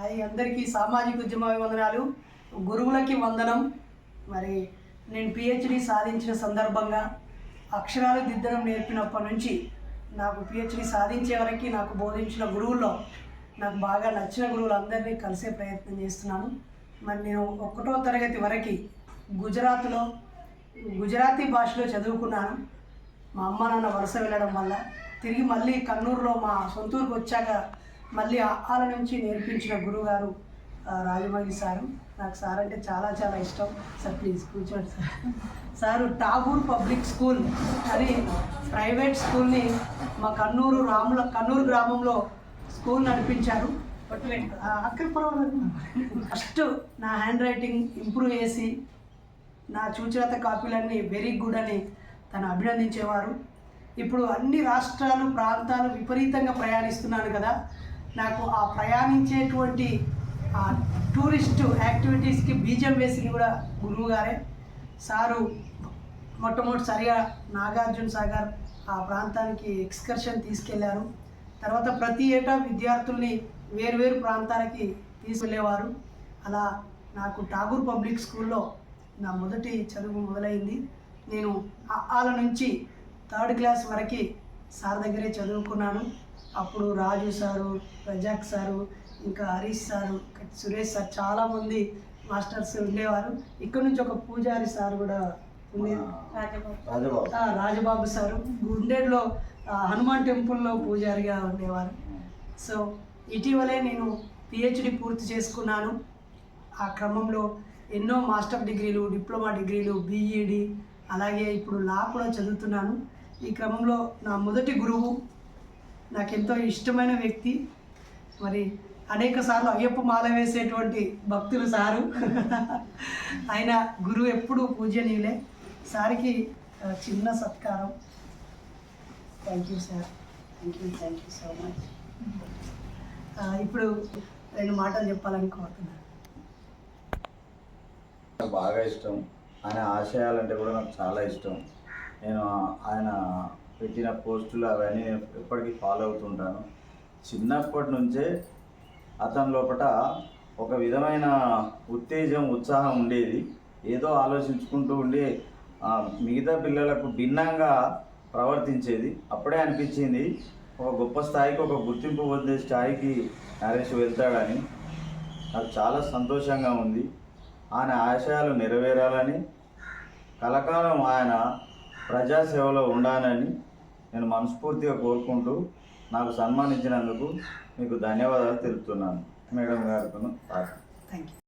Hi అందరికీ సామాజిక ఉద్యమ వందనాలు. గురువులకి వందనం. మరి నేను పిహెచ్డి సాధించిన సందర్భంగా అక్షరాలు దిద్దడం నేర్పినప్పటి నుంచి నాకు పిహెచ్డి సాధించే వరకు నాకు బోధించిన గురువుల్లో నాకు బాగా నచ్చిన గురువులందరినీ కలిసే ప్రయత్నం చేస్తున్నాను. మరి నేను ఒకటో తరగతి వరకు గుజరాత్లో గుజరాతీ భాషలో చదువుకున్నాను. మా అమ్మ నాన్న వరుస వెళ్ళడం వల్ల తిరిగి మళ్ళీ కన్నూరులో మా సొంతూరుకు వచ్చాక మళ్ళీ ఆల నుంచి నేర్పించిన గురుగారు రాజమౌళి సారు. నాకు సార్ అంటే చాలా చాలా ఇష్టం. సార్ ప్లీజ్ కూర్చోండి sir. Sir Tagore public school అని ప్రైవేట్ స్కూల్ని మా కన్నూరు రాముల కన్నూరు గ్రామంలో స్కూల్ నడిపించారు. బట్ అక్కడ పర్వాలేదు. ఫస్ట్ నా హ్యాండ్ రైటింగ్ ఇంప్రూవ్ చేసి నా చూచిరత కాపీలన్నీ వెరీ గుడ్ అని తను అభినందించేవారు. ఇప్పుడు అన్ని రాష్ట్రాలు ప్రాంతాలు విపరీతంగా ప్రయాణిస్తున్నాను కదా. నాకు ఆ ప్రయాణించేటువంటి ఆ టూరిస్ట్ యాక్టివిటీస్కి బీజం వేసింది కూడా గురువు గారే. సారు మొట్టమొదటిసారిగా నాగార్జున సాగర్ ఆ ప్రాంతానికి ఎక్స్కర్షన్ తీసుకెళ్ళారు. తర్వాత ప్రతి ఏటా విద్యార్థుల్ని వేరువేరు ప్రాంతాలకి తీసుకెళ్ళేవారు. అలా నాకు ఠాగూర్ పబ్లిక్ స్కూల్లో నా మొదటి చదువు మొదలైంది. నేను ఆ- ఆల నుంచి థర్డ్ క్లాస్ వరకు సార్ దగ్గరే చదువుకున్నాను. అప్పుడు రాజు సారు రజాక్ సారు ఇంకా హరీష్ సారు సురేష్ సార్ చాలామంది మాస్టర్స్ ఉండేవారు. ఇక్కడ నుంచి ఒక పూజారి సార్ కూడా ఉండేది రాజబాబు. ఆ, రాజబాబు. సారు గుండెడ్లో ఆ, హనుమాన్ టెంపుల్లో పూజారిగా ఉండేవారు. సో ఇటీవలే నేను పిహెచ్డి పూర్తి చేసుకున్నాను. ఆ క్రమంలో ఎన్నో మాస్టర్ డిగ్రీలు డిప్లొమా డిగ్రీలు బీఈడి అలాగే ఇప్పుడు లా కూడా చదువుతున్నాను. ఈ క్రమంలో నా మొదటి గురువు నాకెంతో ఇష్టమైన వ్యక్తి. మరి అనేక సార్లు అయ్యప్ప మాల వేసేటువంటి భక్తులు సారు. ఆయన గురువు ఎప్పుడూ పూజనీయులే. సార్కి చిన్న సత్కారం. Thank you sir thank you thank you so much ఇప్పుడు రెండు మాటలు చెప్పాలని కోరుతున్నాను. బాగా ఇష్టం. ఆయన ఆశయాలంటే కూడా నాకు చాలా ఇష్టం. నేను ఆయన పెట్టిన పోస్టులు అవన్నీ ఎప్పటికీ ఫాలో అవుతుంటాను. చిన్నప్పటి నుంచే అతని లోపల ఒక విధమైన ఉత్తేజం ఉత్సాహం ఉండేది. ఏదో ఆలోచించుకుంటూ ఉండి మిగతా పిల్లలకు భిన్నంగా ప్రవర్తించేది. అప్పుడే అనిపించింది ఒక గొప్ప స్థాయికి ఒక గుర్తింపు పొందే స్థాయికి నరేష్ వెళ్తాడని. నాకు చాలా సంతోషంగా ఉంది. ఆయన ఆశయాలు నెరవేరాలని కలకాలం ఆయన ప్రజాసేవలో ఉండాలని నేను మనస్ఫూర్తిగా కోరుకుంటూ నాకు సన్మానించినందుకు మీకు ధన్యవాదాలు తెలుపుతున్నాను. మేడం గారు థ్యాంక్ యూ